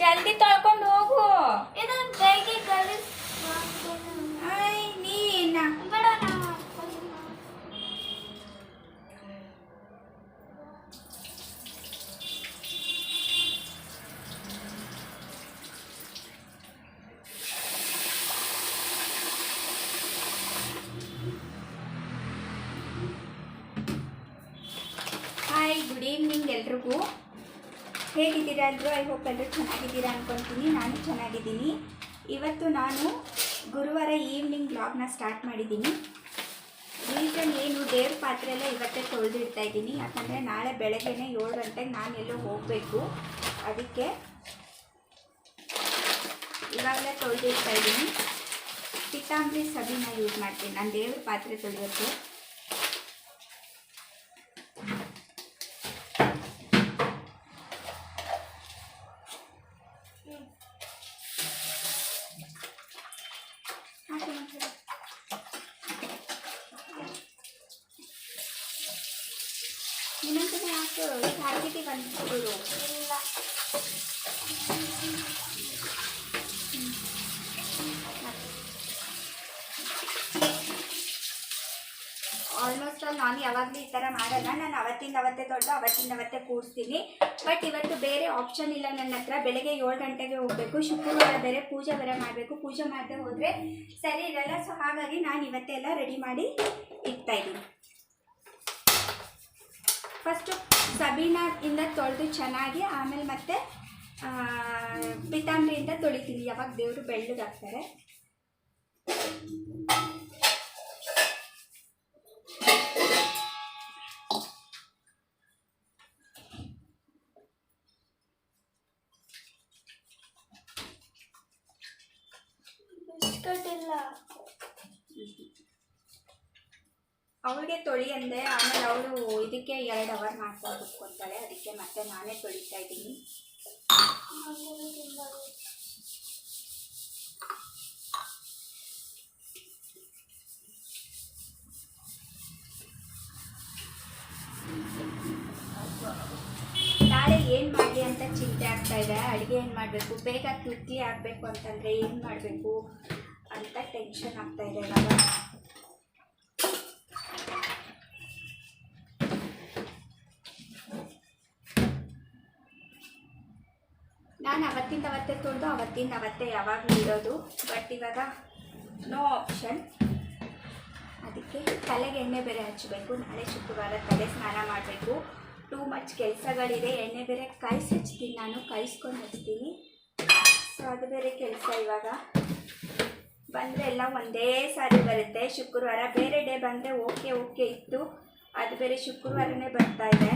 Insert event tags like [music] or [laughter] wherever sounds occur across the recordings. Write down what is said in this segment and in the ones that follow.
ಜಲ್ದಿ ತೊಳ್ಕೊಂಡು ಹೋಗು. ಹೋಪ್ ಎಲ್ಲರೂ ಚೆನ್ನಾಗಿದ್ದೀರಾ ಅಂದ್ಕೊತೀನಿ ನಾನು ಚೆನ್ನಾಗಿದ್ದೀನಿ. ಇವತ್ತು ನಾನು ಗುರುವಾರ ಈವ್ನಿಂಗ್ ಬ್ಲಾಗ್ನ ಸ್ಟಾರ್ಟ್ ಮಾಡಿದ್ದೀನಿ. ರೀಸನ್ ಏನು? ದೇವ್ರ ಪಾತ್ರೆ ಎಲ್ಲ ಇವತ್ತೇ ತೊಳೆದಿಡ್ತಾ ಇದ್ದೀನಿ. ಯಾಕಂದರೆ ನಾಳೆ ಬೆಳಗ್ಗೆನೆ ಏಳು ಗಂಟೆಗೆ ನಾನು ಎಲ್ಲೋ ಹೋಗಬೇಕು. ಅದಕ್ಕೆ ಇವಾಗಲೇ ತೊಳೆದಿಡ್ತಾ ಇದ್ದೀನಿ. ಪಿತಾಂಬ್ರಿ ಸಬಿನ ಯೂಸ್ ಮಾಡ್ತೀನಿ. ನಾನು ದೇವ್ರ ಪಾತ್ರೆ ತೊಳೆಯೋಕ್ಕೆ ಹಾಕಿ ಒಂಚೂರು. ಇನ್ನೊಂದ್ಸಲ ಹಾಕು ಈಗ ಹಾಕಿದ್ದೀವಿ ಇಲ್ಲ. ಆಲ್ಮೋಸ್ಟ್ ಆಲ್ ನಾನು ಯಾವಾಗಲೂ ಈ ಥರ ಮಾಡಲ್ಲ. ನಾನು ಅವತ್ತಿಂದ ಅವತ್ತೇ ತೊಳೆದು ಅವತ್ತಿಂದ ಅವತ್ತೇ ಕೂಡಿಸ್ತೀನಿ ಬಟ್ ಇವತ್ತು ಬೇರೆ ಆಪ್ಷನ್ ಇಲ್ಲ ನನ್ನ ಹತ್ರ. ಬೆಳಗ್ಗೆ ಏಳು ಗಂಟೆಗೆ ಹೋಗಬೇಕು. ಶುಕ್ರವಾರ ಬೇರೆ ಪೂಜೆ ಬೇರೆ ಮಾಡಬೇಕು. ಪೂಜೆ ಮಾಡದೆ ಹೋದರೆ ಸರಿ ಇರಲ್ಲ. ಸೊ ಹಾಗಾಗಿ ನಾನು ಇವತ್ತೆಲ್ಲ ರೆಡಿ ಮಾಡಿ ಇಡ್ತಾ ಇದ್ದೀನಿ. ಫಸ್ಟು ಸಬೀನಾದಿಂದ ತೊಳೆದು ಚೆನ್ನಾಗಿ ಆಮೇಲೆ ಮತ್ತೆ ಪಿತಾಂಬ್ರಿಯಿಂದ ತೊಳಿತೀನಿ ಯಾವಾಗ ದೇವರು ಬೆಳ್ಳಗಾಗ್ತಾರೆ. ಇದಕ್ಕೆ ಎರಡು ಅವರ್ ಮಾಡ್ತಾ ಕುತ್ಕೊತಾಳೆ ಅದಕ್ಕೆ ಮತ್ತೆ ನಾನೇ ತೊಳಿತಾ ಇದ್ದೀನಿ. ನಾಳೆ ಏನು ಮಾಡಲಿ ಅಂತ ಚಿಂತೆ ಆಗ್ತಾ ಇದೆ. ಅಡುಗೆ ಏನು ಮಾಡಬೇಕು? ಬೇಗ ಕ್ವಿಕ್ಲಿ ಆಗಬೇಕು ಅಂತಂದರೆ ಏನು ಮಾಡಬೇಕು ಅಂತ ಟೆನ್ಷನ್ ಆಗ್ತಾ ಇದೆ ಇವಾಗ ನಾನು ಅವತ್ತಿಂದ ಅವತ್ತೇ ತೊಳೆದು ಅವತ್ತಿಂದ ಅವತ್ತೇ ಯಾವಾಗಲೂ ಇರೋದು. ಬಟ್ ಇವಾಗ ನೋ ಆಪ್ಷನ್ ಅದಕ್ಕೆ ತಲೆಗೆ ಎಣ್ಣೆ ಬೇರೆ ಹಚ್ಚಬೇಕು. ನಾಳೆ ಶುಕ್ರವಾರ ತಲೆ ಸ್ನಾನ ಮಾಡಬೇಕು. ಟೂ ಮಚ್ ಕೆಲಸಗಳಿದೆ. ಎಣ್ಣೆ ಬೇರೆ ಕಾಯಿಸಿ ಹಚ್ತೀನಿ ನಾನು. ಕಾಯಿಸ್ಕೊಂಡು ಹಚ್ತೀನಿ. ಸೊ ಅದು ಬೇರೆ ಕೆಲಸ ಇವಾಗ. ಬಂದರೆ ಎಲ್ಲ ಒಂದೇ ಸಾರಿ ಬರುತ್ತೆ. ಶುಕ್ರವಾರ ಬೇರೆ ಡೇ ಬಂದರೆ ಓಕೆ ಓಕೆ ಇತ್ತು. ಅದು ಬೇರೆ ಶುಕ್ರವಾರನೇ ಬರ್ತಾ ಇದೆ.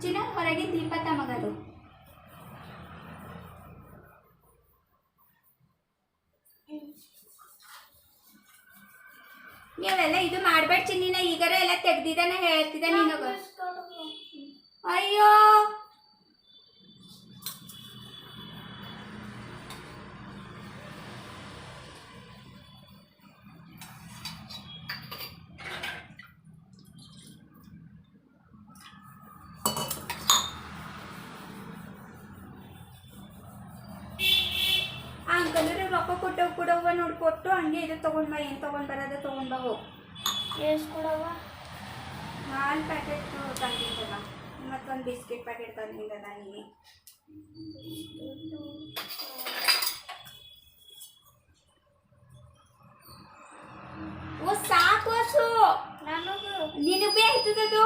ಚಿನ್ನ ಹೊರಗೆ ದೀಪತ್ತ ಮಗದು. ನೀವೆಲ್ಲ ಇದು ಮಾಡ್ಬೇಡ ಚಿನ್ನಿನ ಈಗಾರ ಎಲ್ಲ ತೆಗ್ದಿದ್ದಾನೆ ಹೇಳ್ತಿದ್ದ ನಿನಗ. ಅಯ್ಯೋ! ಅಂಕಲ್ರು ರೊಕ್ಕ ಕೊಟ್ಟು ಕೊಡವ್ವ ನೋಡಿ ಕೊಟ್ಟು ಹಂಗೆ ಇದು ತಗೊಂಡ್ ಬಾ ಏನು ತಗೊಂಡ್ ಬರೋದು ತಗೊಂಡ್ ಬಾ ಹೋಗು ಎಷ್ಟ್ ಕೊಡವ ಹಾಲು ಪ್ಯಾಕೆಟ್ ತಂದಿದ್ದಲ್ಲ ಮತ್ತೊಂದು ಬಿಸ್ಕೆಟ್ ಪ್ಯಾಕೆಟ್ ತಂದಿದ್ದಲ್ಲ ನೀನೆ ಓ ಸಾಕು ಹಸು ನನಗೂ ನಿನಗೆ ಆಯ್ತದದು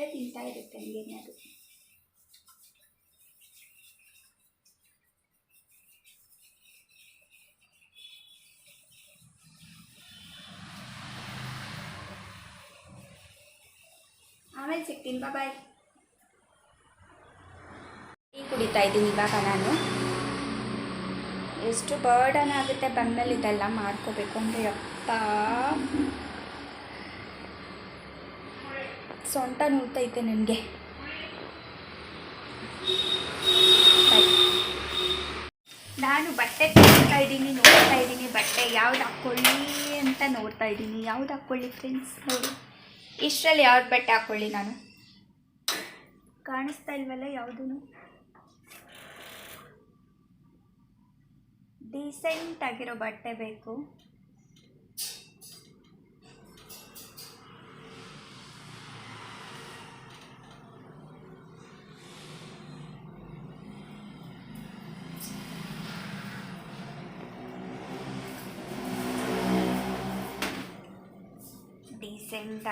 ತಲೆ ತಿಂತಾ ಇರುತ್ತೆ ಹಂಗೇನೆ ಅದು ಆಮೇಲೆ ಸಿಗ್ತೀನಿ ಬಾಯ್ ಟೀ ಕುಡಿತಾ ಇದ್ದೀನಿ ಇವಾಗ ನಾನು ಎಷ್ಟು ಬರ್ಡನ್ ಆಗುತ್ತೆ ಬಂದಮೇಲೆ ಇದೆಲ್ಲ ಮಾಡ್ಕೋಬೇಕು ಅಂದರೆ ಯಪ್ಪ ಸೊಂಟ ನೋಡ್ತೈತೆ ನನಗೆ ನಾನು ಬಟ್ಟೆ ತಗೊಳ್ತಾ ಇದ್ದೀನಿ, ನೋಡ್ತಾ ಇದ್ದೀನಿ, ಬಟ್ಟೆ ಯಾವ್ದು ಹಾಕ್ಕೊಳ್ಳಿ ಅಂತ ನೋಡ್ತಾ ಇದ್ದೀನಿ. ಯಾವ್ದು ಹಾಕ್ಕೊಳ್ಳಿ ಫ್ರೆಂಡ್ಸ್ ನೋಡಿ. ಇಷ್ಟರಲ್ಲಿ ಯಾವ್ದು ಬಟ್ಟೆ ಹಾಕ್ಕೊಳ್ಳಿ ನಾನು? ಕಾಣಿಸ್ತಾ ಇಲ್ವಲ್ಲ ಯಾವುದೂ ಡೀಸೆಂಟ್ ಆಗಿರೋ ಬಟ್ಟೆ ಬೇಕು.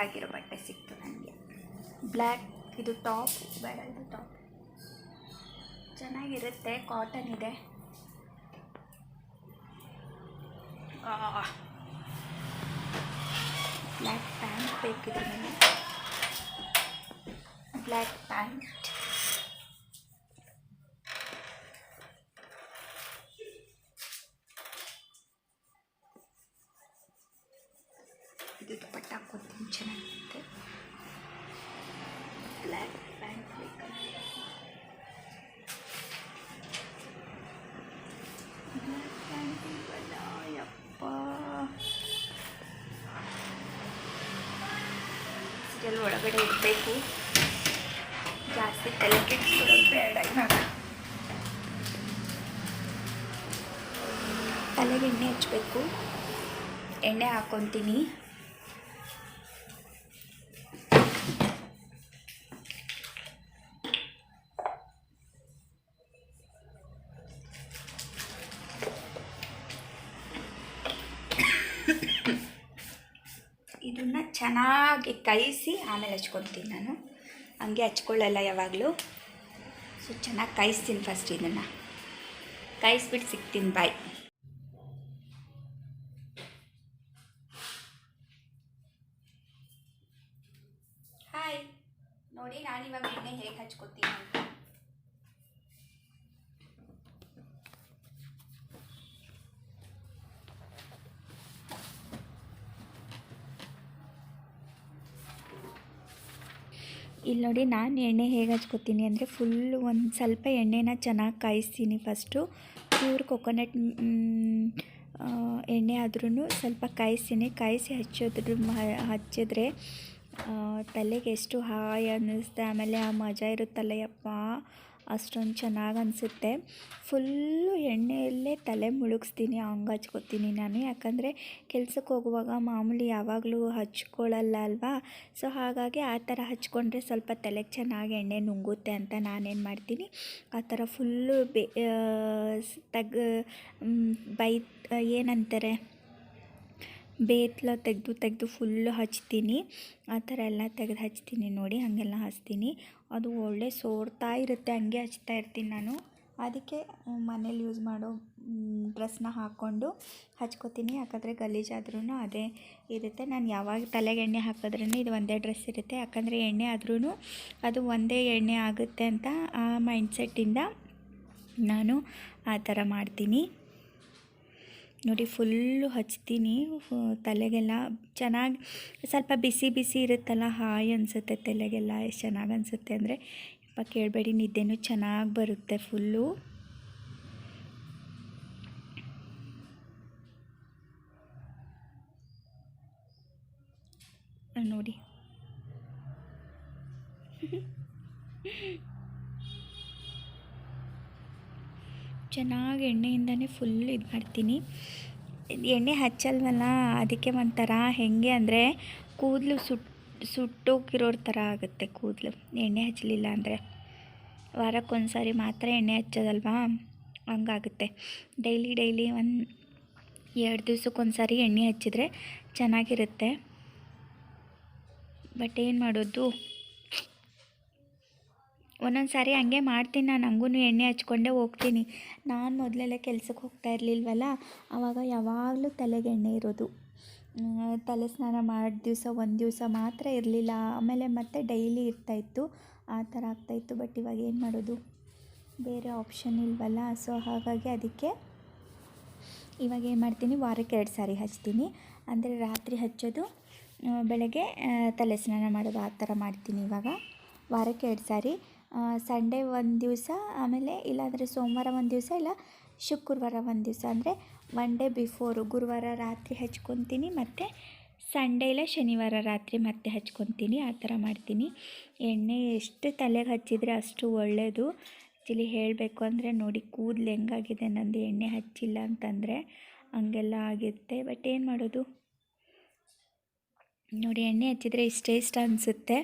ಆಗಿರೋ ಬಟ್ಟೆ ಸಿಕ್ತು ನನಗೆ. ಬ್ಲ್ಯಾಕ್ ಇದು ಟಾಪ್ ಬೇಡ, ಇದು ಟಾಪ್ ಚೆನ್ನಾಗಿರುತ್ತೆ ಕಾಟನ್ ಇದೆ. ಬ್ಲ್ಯಾಕ್ ಪ್ಯಾಂಟ್ ಬೇಕಿದ್ರೆ ನನಗೆ ಬ್ಲ್ಯಾಕ್ ಪ್ಯಾಂಟ್ ಜಾಸ್ತಿ ತಲೆ ಕೆಡಿಸ್ಕೊಳ್ಳೋದು ಬೇಡ ಇವಾಗ ತಲೆಗೆ ಎಣ್ಣೆ ಹಚ್ಚಬೇಕು ಎಣ್ಣೆ ಹಾಕ್ಕೊತೀನಿ ಇದನ್ನ ಚೆನ್ನಾಗಿ ಕೈಸಿ ಆಮೇಲೆ ಹಚ್ಕೊತೀನಿ ನಾನು ಹಂಗೆ ಹಚ್ಕೊಳ್ಳಲ್ಲ ಯಾವಾಗಲೂ. ಸೊ ಚೆನ್ನಾಗಿ ಕಾಯಿಸ್ತೀನಿ ಫಸ್ಟ್ ಇದನ್ನು. ಕಾಯಿಸ್ಬಿಟ್ಟು ಸಿಗ್ತೀನಿ ಬಾಯ್ ಹಾಯ್ ನೋಡಿ ನಾನಿವಾಗ ಎಣ್ಣೆ ಹೇಗೆ ಹಚ್ಕೋತೀನಿ ಅಂತ ಇಲ್ಲಿ ನೋಡಿ ನಾನು ಎಣ್ಣೆ ಹೇಗೆ ಹಚ್ಕೋತೀನಿ ಅಂದರೆ ಫುಲ್ ಒಂದು ಸ್ವಲ್ಪ ಎಣ್ಣೆನ ಚೆನ್ನಾಗಿ ಕಾಯಿಸ್ತೀನಿ ಫಸ್ಟು ಪ್ಯೂರ್ ಕೊಕೊನಟ್ ಎಣ್ಣೆ ಆದ್ರೂ ಸ್ವಲ್ಪ ಕಾಯಿಸ್ತೀನಿ. ಕಾಯಿಸಿ ಹಚ್ಚೋದ್ರ ಹಚ್ಚಿದ್ರೆ ತಲೆಗೆ ಎಷ್ಟು ಹಾಯ್ ಅನ್ನಿಸುತ್ತೆ ಆಮೇಲೆ ಆ ಮಜಾ ಇರುತ್ತಲ್ಲ ಯಪ್ಪ ಅಷ್ಟೊಂದು ಚೆನ್ನಾಗಿ ಅನಿಸುತ್ತೆ. ಫುಲ್ಲು ಎಣ್ಣೆಯಲ್ಲೇ ತಲೆ ಮುಳುಗಿಸ್ತೀನಿ ಹಂಗೆ ಹಚ್ಕೋತೀನಿ ನಾನು. ಯಾಕಂದರೆ ಕೆಲ್ಸಕ್ಕೆ ಹೋಗುವಾಗ ಮಾಮೂಲಿ ಯಾವಾಗಲೂ ಹಚ್ಕೊಳ್ಳಲ್ಲ ಅಲ್ವಾ? ಸೊ, ಹಾಗಾಗಿ ಆ ಥರ ಹಚ್ಕೊಂಡ್ರೆ ಸ್ವಲ್ಪ ತಲೆಗೆ ಚೆನ್ನಾಗಿ ಎಣ್ಣೆ ನುಂಗುತ್ತೆ ಅಂತ ನಾನೇನು ಮಾಡ್ತೀನಿ. ಆ ಥರ ಫುಲ್ಲು ಬೆ ತಗ್ ಬೈ ಏನಂತಾರೆ? ಬೇತ್ಲ ತೆಗೆದು ತೆಗೆದು ಫುಲ್ಲು ಹಚ್ತೀನಿ. ಆ ಥರ ಎಲ್ಲ ತೆಗೆದು ಹಚ್ತೀನಿ ನೋಡಿ, ಹಾಗೆಲ್ಲ ಹಚ್ತೀನಿ. ಅದು ಒಳ್ಳೆ ಸೋರ್ತಾ ಇರುತ್ತೆ, ಹಂಗೆ ಹಚ್ತಾ ಇರ್ತೀನಿ ನಾನು. ಅದಕ್ಕೆ ಮನೇಲಿ ಯೂಸ್ ಮಾಡೋ ಡ್ರೆಸ್ನ ಹಾಕ್ಕೊಂಡು ಹಚ್ಕೋತೀನಿ. ಯಾಕಂದರೆ ಗಲೀಜಾದ್ರೂ ಅದೇ ಇರುತ್ತೆ. ನಾನು ಯಾವಾಗ ತಲೆಗೆ ಎಣ್ಣೆ ಹಾಕಿದ್ರೂ ಇದು ಒಂದೇ ಡ್ರೆಸ್ ಇರುತ್ತೆ. ಯಾಕಂದರೆ ಎಣ್ಣೆ ಆದ್ರೂ ಅದು ಒಂದೇ ಎಣ್ಣೆ ಆಗುತ್ತೆ ಅಂತ ಆ ಮೈಂಡ್ಸೆಟ್ಟಿಂದ ನಾನು ಆ ಥರ ಮಾಡ್ತೀನಿ. ನೋಡಿ ಫುಲ್ಲು ಹಚ್ತೀನಿ. ತಲೆಗೆಲ್ಲ ಚೆನ್ನಾಗಿ ಸ್ವಲ್ಪ ಬಿಸಿ ಬಿಸಿ ಇರುತ್ತಲ್ಲ, ಹಾಯ್ ಅನಿಸುತ್ತೆ ತಲೆಗೆಲ್ಲ ಎಷ್ಟು ಚೆನ್ನಾಗಿ ಅನಿಸುತ್ತೆ ಅಂದರೆ. ಯಪ್ಪ ಕೇಳಬೇಡಿ, ನಿದ್ದೆನೂ ಚೆನ್ನಾಗಿ ಬರುತ್ತೆ ಫುಲ್ಲು. ನೋಡಿ. [laughs] ಚೆನ್ನಾಗಿ ಎಣ್ಣೆಯಿಂದನೇ ಫುಲ್ ಇದು ಮಾಡ್ತೀನಿ. ಎಣ್ಣೆ ಹಚ್ಚಲ್ವಲ್ಲ, ಅದಕ್ಕೆ ಒಂಥರ ಹೆಂಗೆ ಅಂದರೆ ಕೂದಲು ಸುಟ್ಟು ಸುಟ್ಟೋಗಿರೋರ ಥರ ಆಗುತ್ತೆ ಕೂದಲು. ಎಣ್ಣೆ ಹಚ್ಚಲಿಲ್ಲ ಅಂದರೆ. ವಾರಕ್ಕೊಂದು ಸಾರಿ ಮಾತ್ರ ಎಣ್ಣೆ ಹಚ್ಚೋದಲ್ವಾ? ಹಂಗಾಗುತ್ತೆ. ಡೈಲಿ ಡೈಲಿ ಒಂದು ಎರಡು ದಿವ್ಸಕ್ಕೊಂದು ಸಾರಿ ಎಣ್ಣೆ ಹಚ್ಚಿದ್ರೆ ಚೆನ್ನಾಗಿರುತ್ತೆ. ಬಟ್ ಏನು ಮಾಡೋದು? ಒಂದೊಂದು ಸಾರಿ ಹಂಗೆ ಮಾಡ್ತೀನಿ ನಾನು ಹಂಗೂ ಎಣ್ಣೆ ಹಚ್ಕೊಂಡೇ ಹೋಗ್ತೀನಿ. ನಾನು ಮೊದಲೆಲ್ಲ ಕೆಲ್ಸಕ್ಕೆ ಹೋಗ್ತಾ ಇರಲಿಲ್ವಲ್ಲ ಆವಾಗ ಯಾವಾಗಲೂ ತಲೆಗೆ ಎಣ್ಣೆ ಇರೋದು. ತಲೆ ಸ್ನಾನ ಮಾಡಿದ ದಿವಸ, ಒಂದು ದಿವಸ ಮಾತ್ರ ಇರಲಿಲ್ಲ. ಆಮೇಲೆ ಮತ್ತೆ ಡೈಲಿ ಇರ್ತಾಯಿತ್ತು ಆ ಥರ ಆಗ್ತಾಯಿತ್ತು ಬಟ್ ಇವಾಗ ಏನು ಮಾಡೋದು? ಬೇರೆ ಆಪ್ಷನ್ ಇಲ್ವಲ್ಲ ಸೊ ಹಾಗಾಗಿ ಅದಕ್ಕೆ ಇವಾಗ ಏನು ಮಾಡ್ತೀನಿ, ವಾರಕ್ಕೆ ಎರಡು ಸಾರಿ ಹಚ್ತೀನಿ. ಅಂದರೆ ರಾತ್ರಿ ಹಚ್ಚೋದು ಬೆಳಗ್ಗೆ ತಲೆ ಸ್ನಾನ ಮಾಡೋದು ಆ ಥರ ಮಾಡ್ತೀನಿ ಇವಾಗ. ವಾರಕ್ಕೆ ಎರಡು ಸಾರಿ. ಸಂಡೇ ಒಂದು ದಿವಸ, ಆಮೇಲೆ ಇಲ್ಲಾಂದರೆ ಸೋಮವಾರ ಒಂದು ದಿವಸ, ಇಲ್ಲ ಶುಕ್ರವಾರ ಒಂದು ದಿವಸ. ಅಂದರೆ ಒನ್ ಡೇ ಬಿಫೋರು ಗುರುವಾರ ರಾತ್ರಿ ಹಚ್ಕೊತೀನಿ, ಮತ್ತು ಸಂಡೇ ಇಲ್ಲ ಶನಿವಾರ ರಾತ್ರಿ ಮತ್ತೆ ಹಚ್ಕೊತೀನಿ, ಆ ಥರ ಮಾಡ್ತೀನಿ. ಎಣ್ಣೆ ಎಷ್ಟು ತಲೆಗೆ ಹಚ್ಚಿದರೆ ಅಷ್ಟು ಒಳ್ಳೆಯದು ಆ್ಯಕ್ಚುಲಿ ಹೇಳಬೇಕು ಅಂದರೆ ನೋಡಿ ಕೂದಲು ಹೆಂಗಾಗಿದೆ, ನಂದು ಎಣ್ಣೆ ಹಚ್ಚಿಲ್ಲ ಅಂತಂದರೆ ಹಂಗೆಲ್ಲ ಆಗಿರುತ್ತೆ ಬಟ್ ಏನು ಮಾಡೋದು? ನೋಡಿ ಎಣ್ಣೆ ಹಚ್ಚಿದರೆ ಇಷ್ಟೇ ಇಷ್ಟ ಅನಿಸುತ್ತೆ.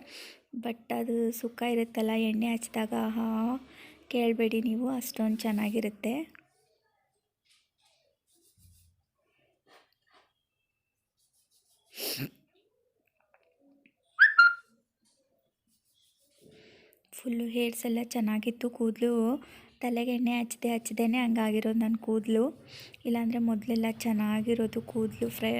ಬಟ್ ಅದು ಸುಖ ಇರುತ್ತಲ್ಲ, ಎಣ್ಣೆ ಹಚ್ಚಿದಾಗ ಹಾ ಕೇಳಬೇಡಿ ನೀವು, ಅಷ್ಟೊಂದು ಚೆನ್ನಾಗಿರುತ್ತೆ. ಫುಲ್ಲು ಹೇರ್ಸ್ ಎಲ್ಲ ಚೆನ್ನಾಗಿತ್ತು ಕೂದಲು. ತಲೆಗೆ ಎಣ್ಣೆ ಹಚ್ಚದೆ ಹಚ್ಚದೇ ಹಂಗಾಗಿರೋದು ನನ್ನ ಕೂದಲು. ಇಲ್ಲಾಂದರೆ ಮೊದಲೆಲ್ಲ ಚೆನ್ನಾಗಿರೋದು ಕೂದಲು, ಫ್ರೈ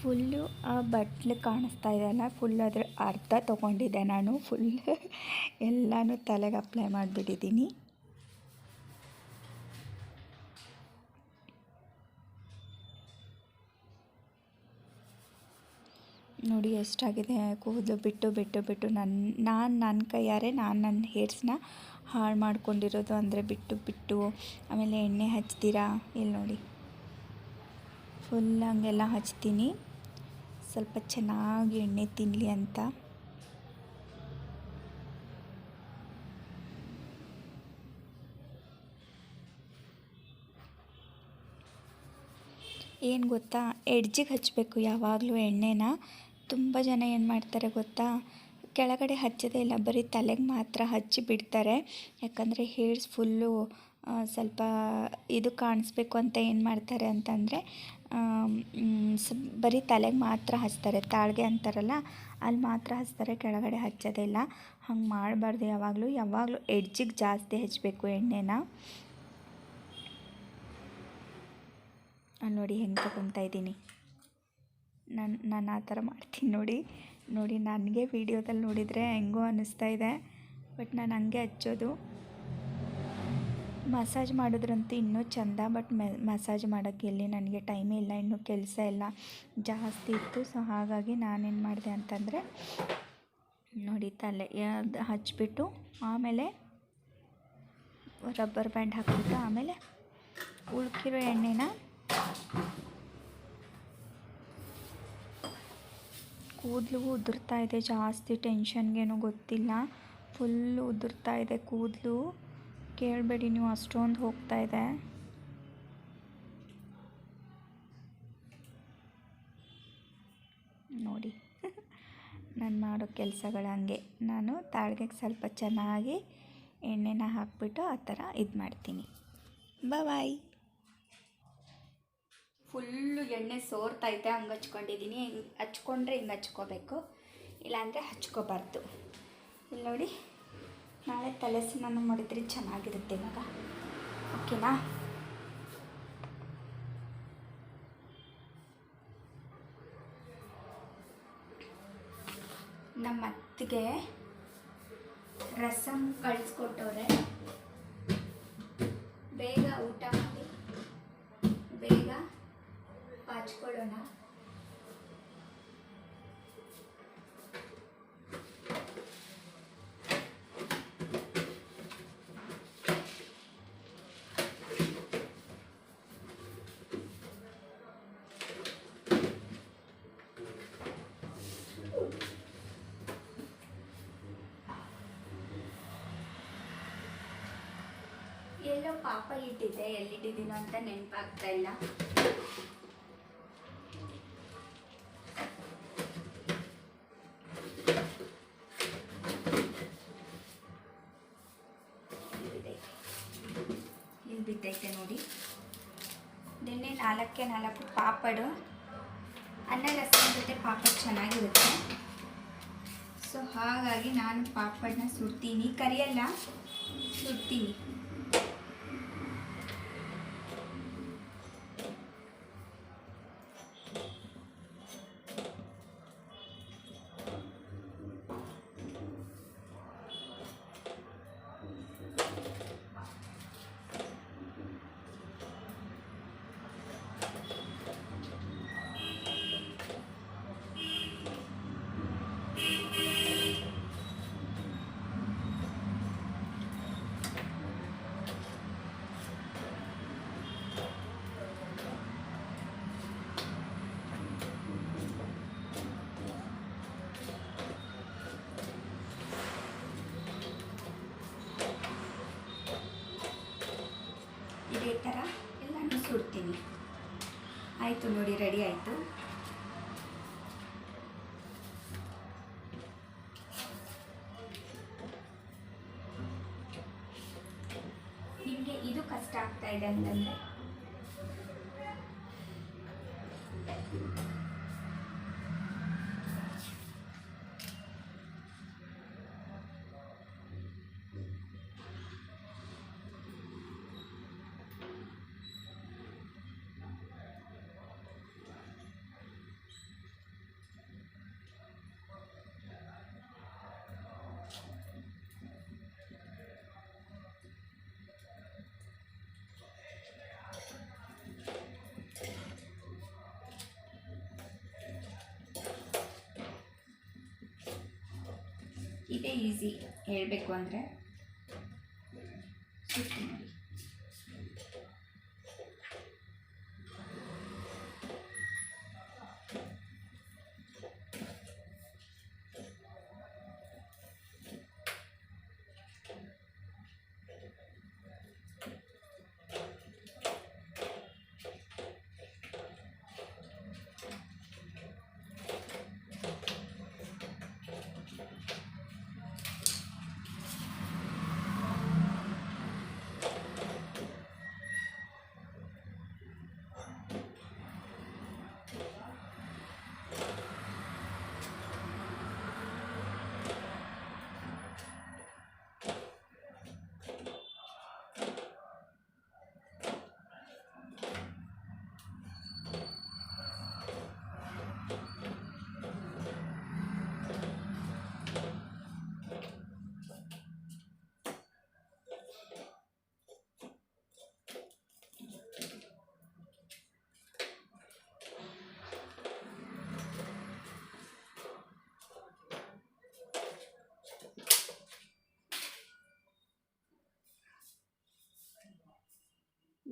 ಫುಲ್ಲು ಆ ಬಟ್ಲು ಕಾಣಿಸ್ತಾ ಇದೆಯಲ್ಲ ಫುಲ್ ಅದ್ರ ಅರ್ಧ ತೊಗೊಂಡಿದ್ದೆ ನಾನು. ಫುಲ್ ಎಲ್ಲನೂ ತಲೆಗೆ ಅಪ್ಲೈ ಮಾಡಿಬಿಟ್ಟಿದ್ದೀನಿ. ನೋಡಿ ಎಷ್ಟಾಗಿದೆ, ಕೂದಲು ಬಿಟ್ಟು ಬಿಟ್ಟು ಬಿಟ್ಟು ನನ್ನ ನಾನು ನನ್ನ ಕೈಯಾರೆ ನಾನು ನನ್ನ ಹೇರ್ಸ್ನ ಹಾಳು ಮಾಡ್ಕೊಂಡಿರೋದು ಅಂದರೆ ಬಿಟ್ಟು ಬಿಟ್ಟು, ಆಮೇಲೆ ಎಣ್ಣೆ ಹಚ್ತೀರಾ? ಇಲ್ಲಿ ನೋಡಿ. ಫುಲ್ ಹಂಗೆಲ್ಲ ಹಚ್ತೀನಿ. ಸ್ವಲ್ಪ ಚೆನ್ನಾಗಿ ಎಣ್ಣೆ ತಿನ್ನಲಿ ಅಂತ. ಏನು ಗೊತ್ತಾ? ಎಡ್ಜಿಗೆ ಹಚ್ಚಬೇಕು ಯಾವಾಗಲೂ ಎಣ್ಣೆನ. ತುಂಬ ಜನ ಏನು ಮಾಡ್ತಾರೆ ಗೊತ್ತಾ? ಕೆಳಗಡೆ ಹಚ್ಚೋದೇ ಇಲ್ಲ, ಬರೀ ತಲೆಗೆ ಮಾತ್ರ ಹಚ್ಚಿ ಬಿಡ್ತಾರೆ. ಯಾಕಂದರೆ ಹೇರ್ಸ್ ಫುಲ್ಲು ಸ್ವಲ್ಪ ಇದು ಕಾಣಿಸ್ಬೇಕು ಅಂತ ಏನು ಮಾಡ್ತಾರೆ ಅಂತಂದರೆ ಬರೀ ತಲೆಗೆ ಮಾತ್ರ ಹಚ್ತಾರೆ, ತಾಳ್ಗೆ ಅಂತಾರಲ್ಲ, ಅಲ್ಲಿ ಮಾತ್ರ ಹಚ್ತಾರೆ, ಕೆಳಗಡೆ ಹಚ್ಚೋದೇ ಇಲ್ಲ. ಹಂಗೆ ಮಾಡಬಾರ್ದು ಯಾವಾಗಲೂ. ಯಾವಾಗಲೂ ಎಡ್ಜಿಗೆ ಜಾಸ್ತಿ ಹಚ್ಚಬೇಕು ಎಣ್ಣೆನ. ಅಲ್ಲಿ ನೋಡಿ ಹೆಂಗೆ ತಗೊತಾ ಇದ್ದೀನಿ. ನಾನು ನಾನು ಆ ಥರ ಮಾಡ್ತೀನಿ ನೋಡಿ. ನೋಡಿ, ನನಗೆ ವೀಡಿಯೋದಲ್ಲಿ ನೋಡಿದರೆ ಹೆಂಗೋ ಅನ್ನಿಸ್ತಾ ಇದೆ. ಬಟ್ ನಾನು ಹಂಗೆ ಹಚ್ಚೋದು. ಮಸಾಜ್ ಮಾಡಿದ್ರಂತೂ ಇನ್ನೂ ಚಂದ, ಬಟ್ ಮಸಾಜ್ ಮಾಡೋಕ್ಕೆ ಎಲ್ಲಿ ನನಗೆ ಟೈಮೇ ಇಲ್ಲ, ಇನ್ನೂ ಕೆಲಸ ಇಲ್ಲ, ಜಾಸ್ತಿ ಇತ್ತು. ಸೊ ಹಾಗಾಗಿ ನಾನೇನು ಮಾಡಿದೆ ಅಂತಂದರೆ, ನೋಡಿ ತಲೆ, ಅದು ಹಚ್ಬಿಟ್ಟು ಆಮೇಲೆ ರಬ್ಬರ್ ಬ್ಯಾಂಡ್ ಹಾಕಿಬಿಟ್ಟು ಆಮೇಲೆ ಉಳ್ಕಿರೋ ಎಣ್ಣೆನ ಕೂದಲು ಉದುರ್ತಾ ಇದೆ. ಜಾಸ್ತಿ ಟೆನ್ಷನ್ಗೇನು ಗೊತ್ತಿಲ್ಲ. ಫುಲ್ಲು ಉದುರ್ತಾ ಇದೆ ಕೂದಲು. ಕೇಳಬೇಡಿ, ನೀವು ಅಷ್ಟೊಂದು ಹೋಗ್ತಾ ಇದೆ. ನೋಡಿ, ನಾನು ಮಾಡೋ ಕೆಲಸಗಳು ಹಂಗೆ. ನಾನು ತಾಳ್ಗೆಗೆ ಸ್ವಲ್ಪ ಚೆನ್ನಾಗಿ ಎಣ್ಣೆನ ಹಾಕ್ಬಿಟ್ಟು ಆ ಥರ ಇದು ಮಾಡ್ತೀನಿ. ಬಾಯ್ ಫುಲ್ಲು ಎಣ್ಣೆ ಸೋರ್ತೈತೆ ಹಂಗೆ ಹಚ್ಕೊಂಡಿದ್ದೀನಿ ಹಿಂಗೆ ಹಚ್ಕೊಂಡ್ರೆ ಹಿಂಗೆ ಹಚ್ಕೋಬೇಕು, ಇಲ್ಲಾಂದರೆ ಹಚ್ಕೋಬಾರ್ದು. ಇಲ್ಲಿ ನೋಡಿ. ನಾಳೆ ತಲೆ ಸ್ನಾನ ಮಾಡಿದ್ರೆ ಚೆನ್ನಾಗಿರುತ್ತೆ ಇವಾಗ. ಓಕೆನಾ? ನಮ್ಮ ಅತ್ತಿಗೆ ರಸಮ್ ಕಳಿಸ್ಕೊಟ್ಟವ್ರೆ. ಬೇಗ ಊಟ ಮಾಡಿ, ಬೇಗ ಪಾಚ್ಕೊಳ್ಳೋಣ. ಪಾಪ ಇಟ್ಟಿದ್ದೆ ಎಲ್ಲಿಟ್ಟಿದ್ದೀನೋ ಅಂತ ನೆನಪಾಗ್ತಾ ಇಲ್ಲ. ಇಲ್ಲಿ ಬಿದ್ದೈತೆ. ನೋಡಿ. ನಿನ್ನೆ ನಾಲ್ಕೆ ನಾಲ್ಕು ಪಾಪಡು. ಅನ್ನ ರಸಂ ಜೊತೆ ಪಾಪಡ್ ಚೆನ್ನಾಗಿರುತ್ತೆ. ಸೊ ಹಾಗಾಗಿ ನಾನು ಪಾಪಡನ್ನ ಸುಡ್ತೀನಿ. ಕರಿಯಲ್ಲ? ಸುಡ್ತೀನಿ. ಆಯಿತು ನೋಡಿ ರೆಡಿ ಆಯಿತು. ನಿಮಗೆ ಇದು ಕಷ್ಟ ಆಗ್ತಾ ಇದೆ ಅಂತಂದರೆ? ಇದೇ ಈಸಿ ಹೇಳಬೇಕು ಅಂದರೆ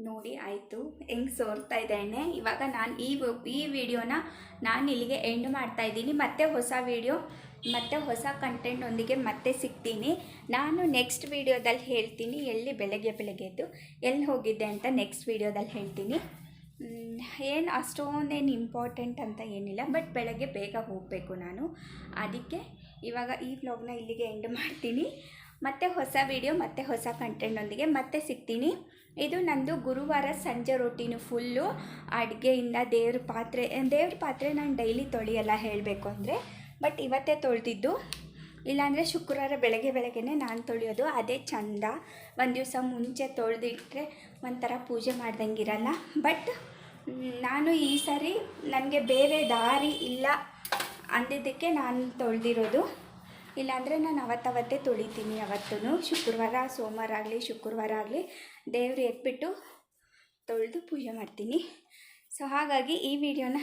ನೋಡಿ, ಆಯಿತು. ಹೆಂಗೆ ಸೋರ್ತಾ ಇದ್ದೇನೆ. ಇವಾಗ ನಾನು ಈ ಈ ವಿಡಿಯೋನ ನಾನು ಇಲ್ಲಿಗೆ ಎಂಡ್ ಮಾಡ್ತಾ ಇದ್ದೀನಿ. ಮತ್ತೆ ಹೊಸ ವಿಡಿಯೋ, ಮತ್ತು ಹೊಸ ಕಂಟೆಂಟೊಂದಿಗೆ ಮತ್ತೆ ಸಿಗ್ತೀನಿ. ನಾನು ನೆಕ್ಸ್ಟ್ ವಿಡಿಯೋದಲ್ಲಿ ಹೇಳ್ತೀನಿ. ಎಲ್ಲಿ ಬೆಳಗ್ಗೆ ಬೆಳಗ್ಗೆ ಎದ್ದು ಎಲ್ಲಿ ಹೋಗಿದ್ದೆ ಅಂತ ನೆಕ್ಸ್ಟ್ ವಿಡಿಯೋದಲ್ಲಿ ಹೇಳ್ತೀನಿ. ಏನು ಅಷ್ಟೊಂದೇನು ಇಂಪಾರ್ಟೆಂಟ್ ಅಂತ ಏನಿಲ್ಲ ಬಟ್ ಬೆಳಗ್ಗೆ ಬೇಗ ಹೋಗಬೇಕು ನಾನು. ಅದಕ್ಕೆ ಇವಾಗ ಈ ವ್ಲಾಗ್ನ ಇಲ್ಲಿಗೆ ಎಂಡ್ ಮಾಡ್ತೀನಿ. ಮತ್ತೆ ಹೊಸ ವಿಡಿಯೋ, ಮತ್ತೆ ಹೊಸ ಕಂಟೆಂಟ್ನೊಂದಿಗೆ ಮತ್ತೆ ಸಿಗ್ತೀನಿ. ಇದು ನಂದು ಗುರುವಾರ ಸಂಜೆ ರೊಟೀನು ಫುಲ್ಲು ಅಡುಗೆಯಿಂದ ದೇವ್ರ ಪಾತ್ರೆ ದೇವ್ರ ಪಾತ್ರೆ ನಾನು ಡೈಲಿ ತೊಳೆಯಲ್ಲ ಹೇಳಬೇಕು ಅಂದರೆ. ಬಟ್ ಇವತ್ತೇ ತೊಳೆದಿದ್ದು. ಇಲ್ಲಾಂದರೆ ಶುಕ್ರವಾರ ಬೆಳಗ್ಗೆ ಬೆಳಗ್ಗೆನೇ ನಾನು ತೊಳೆಯೋದು. ಅದೇ ಚಂದ. ಒಂದು ದಿವಸ ಮುಂಚೆ ತೊಳೆದಿಟ್ರೆ ಒಂಥರ ಪೂಜೆ ಮಾಡ್ದಂಗೆ ಇರಲ್ಲ ಬಟ್ ನಾನು ಈ ಸಾರಿ ನನಗೆ ಬೇರೆ ದಾರಿ ಇಲ್ಲ ಅಂದಿದ್ದಕ್ಕೆ ನಾನು ತೊಳೆದಿರೋದು. ಇಲ್ಲಾಂದರೆ ನಾನು ಅವತ್ತವತ್ತೇ ತೊಳಿತೀನಿ. ಅವತ್ತೂ ಶುಕ್ರವಾರ, ಸೋಮವಾರ ಆಗಲಿ, ಶುಕ್ರವಾರ ಆಗಲಿ ದೇವ್ರು ಎತ್ಬಿಟ್ಟು ತೊಳೆದು ಪೂಜೆ ಮಾಡ್ತೀನಿ. ಸೊ ಹಾಗಾಗಿ ಈ ವಿಡಿಯೋನ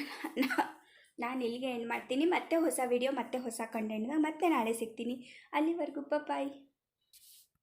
ನಾನು ಇಲ್ಲಿಗೆ ಎಂಡ್ ಮಾಡ್ತೀನಿ. ಮತ್ತೆ ಹೊಸ ವಿಡಿಯೋ, ಮತ್ತೆ ಹೊಸ ಕಂಟೆಂಟ್ನ ಮತ್ತೆ ನಾಳೆ ಸಿಗ್ತೀನಿ. ಅಲ್ಲಿವರೆಗೂ ಬಾಯ್